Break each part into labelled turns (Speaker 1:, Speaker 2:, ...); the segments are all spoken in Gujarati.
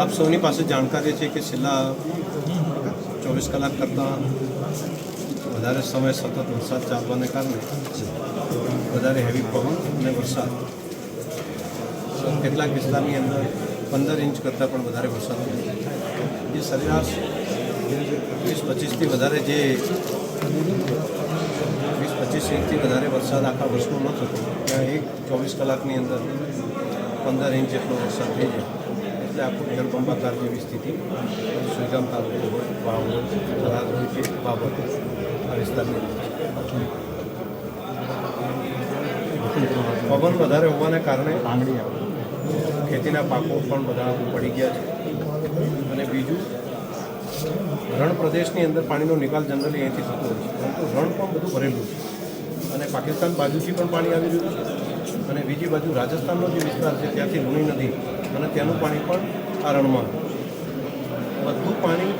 Speaker 1: આપ સૌની પાસે જાણકારી છે કે છેલ્લા ચોવીસ કલાક કરતાં વધારે સમય સતત વરસાદ ચાલવાને કારણે વધારે હેવી પવન અને વરસાદ. કેટલાક વિસ્તારની અંદર પંદર ઇંચ કરતાં પણ વધારે વરસાદ જે સરેરાશ વીસ પચીસથી વધારે જે વીસ પચીસ ઇંચથી વધારે વરસાદ આખા વર્ષનો ન થતો. ત્યાં એક ચોવીસ કલાકની અંદર પંદર ઇંચ જેટલો વરસાદ થઈ જાય એટલે આખું જળબંબાકાર જેવી સ્થિતિ. સુઈગામ તાલુકો હોય વાવ હોય થરાદ હોય કે બાબત આ વિસ્તારની પવન વધારે હોવાને કારણે ખેતીના પાકો પણ બધા પડી ગયા છે. અને બીજું રણ પ્રદેશની અંદર પાણીનો નિકાલ જનરલી અહીંથી થતો હોય છે. પરંતુ રણ પણ બધું ભરેલું છે. અને પાકિસ્તાન બાજુથી પણ પાણી આવી રહ્યું છે. અને બીજી બાજુ રાજસ્થાનનો જે વિસ્તાર છે, ત્યાંથી લુણી નદી અને ત્યાંનું પાણી પણ આ રણમાં બધું પાણી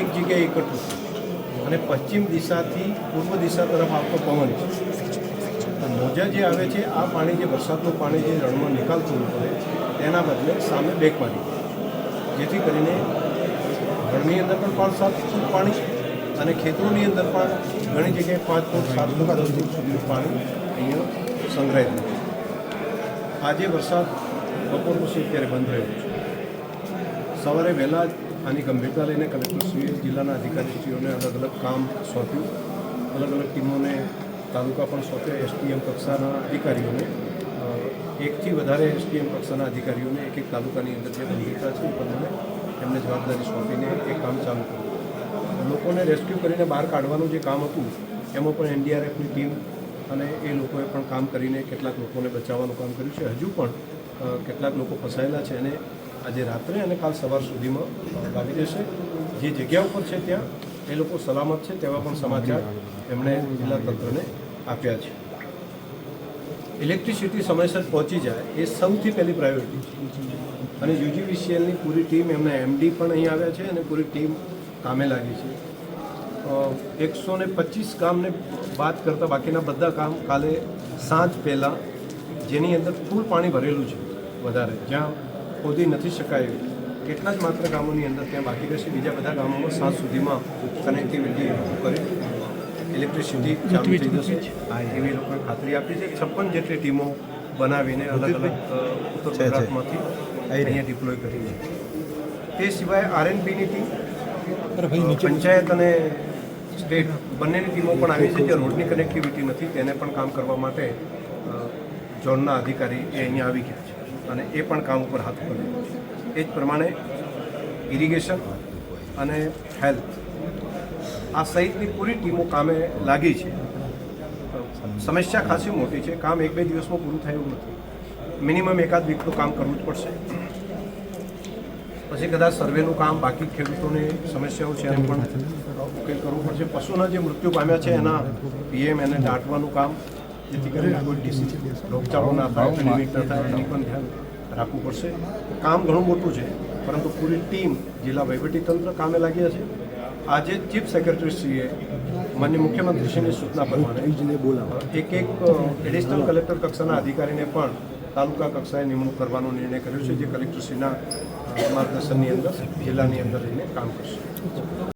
Speaker 1: એક જગ્યાએ એકઠું છે અને પશ્ચિમ દિશાથી પૂર્વ દિશા તરફ આવતો પવન મોજા જે આવે છે, આ પાણી જે વરસાદનું પાણી જે રણમાં નિકાલતું હોય તેના બદલે સામે બેક પાણી. જેથી કરીને રણની અંદર પણ પાંચ સાત ફૂટ પાણી અને ખેતરોની અંદર પણ ઘણી જગ્યાએ પાંચ ફૂટ સાત ફૂટ સુધીનું પાણી અહીંયા સંગ્રહિત છે. આજે વરસાદ બપોર પછી અત્યારે બંધ રહ્યો છે. સવારે વહેલા જ આની ગંભીરતા લઈને કલેક્ટરશ્રીએ જિલ્લાના અધિકારીશ્રીઓને અલગ અલગ કામ સોંપ્યું. અલગ અલગ ટીમોને તાલુકા પણ સોંપ્યા. એસટીએમ કક્ષાના અધિકારીઓને એકથી વધારે એસટીએમ કક્ષાના અધિકારીઓને, એક એક તાલુકાની અંદર જે ગંભીરતા છે એ પ્રમાણે એમને જવાબદારી સોંપીને એ કામ ચાલુ કર્યું. લોકોને રેસ્ક્યુ કરીને બહાર કાઢવાનું જે કામ હતું, એમાં પણ એનડીઆરએફની ટીમ અને એ લોકોએ પણ કામ કરીને કેટલાક લોકોને બચાવવાનું કામ કર્યું છે. હજુ પણ કેટલાક લોકો ફસાયેલા છે અને આજે રાત્રે અને કાલ સવાર સુધીમાં લાગી જશે. જે જગ્યા ઉપર છે ત્યાં, એ લોકો સલામત છે તેવા પણ સમાચાર એમણે જિલ્લા તંત્રને આપ્યા છે. ઇલેક્ટ્રિસિટી સમયસર પહોંચી જાય એ સૌથી પહેલી પ્રાયોરિટી અને યુજીવીસીએલની પૂરી ટીમ એમના એમડી પણ અહીં આવ્યા છે અને પૂરી ટીમ કામે લાગી છે. એકસો ને પચીસ કામને બાદ કરતાં બાકીના બધા કામ કાલે સાંજ પહેલાં જેની અંદર ફૂલ પાણી ભરેલું છે વધારે. જ્યાં ખોદી નથી શકાય એવું કેટલા જ માત્ર ગામોની અંદર ત્યાં બાકી રહેશે. બીજા બધા ગામોમાં સાંજ સુધીમાં કનેક્ટિવિટી કરી. ઇલેક્ટ્રિસિટી ચાલુ થઈ જશે. એવી લોકોએ ખાતરી આપી છે. છપ્પન જેટલી ટીમો બનાવીને અલગ અલગ ઉત્તર ગુજરાતમાંથી અહીંયા ડિપ્લોય કરી છે. તે સિવાય આરએનપીની ટીમ પંચાયત અને સ્ટેટ બંનેની ટીમો પણ આવી છે જે રોડની કનેક્ટિવિટી નથી, તેને પણ કામ કરવા માટે ઝોનના અધિકારી એ અહીંયા આવી ગયા છે અને એ પણ કામ ઉપર હાથ પડે એ જ પ્રમાણે ઇરિગેશન અને હેલ્થ આ સહિતની પૂરી ટીમો કામે લાગી છે. સમસ્યા ખાસી મોટી છે. કામ એક બે દિવસમાં પૂરું થયું નથી. મિનિમમ એકાદ વીકનું કામ કરવું જ પડશે. પછી કદાચ સર્વેનું કામ બાકી ખેડૂતોની સમસ્યાઓ છે એનો પણ ઉકેલ કરવું પડશે. પશુના જે મૃત્યુ પામ્યા છે, એના પીએમ એને દાટવાનું કામ, જેથી કરીને કોઈ ડીસી રોગચાળો ના થાય થાય, એની પણ ધ્યાન રાખવું પડશે. કામ ઘણું મોટું છે, પરંતુ પૂરી ટીમ જિલ્લા વહીવટીતંત્ર કામે લાગ્યા છે. આજે ચીફ સેક્રેટરીશ્રીએ માન્ય મુખ્યમંત્રીશ્રીની સૂચના પ્રમાણે એક એક એડિશનલ કલેક્ટર કક્ષાના અધિકારીને પણ તાલુકા કક્ષાએ નિમણૂક કરવાનો નિર્ણય કર્યો છે, જે કલેક્ટરશ્રીના માર્ગદર્શનની અંદર, જિલ્લાની અંદર રહીને કામ કરશે.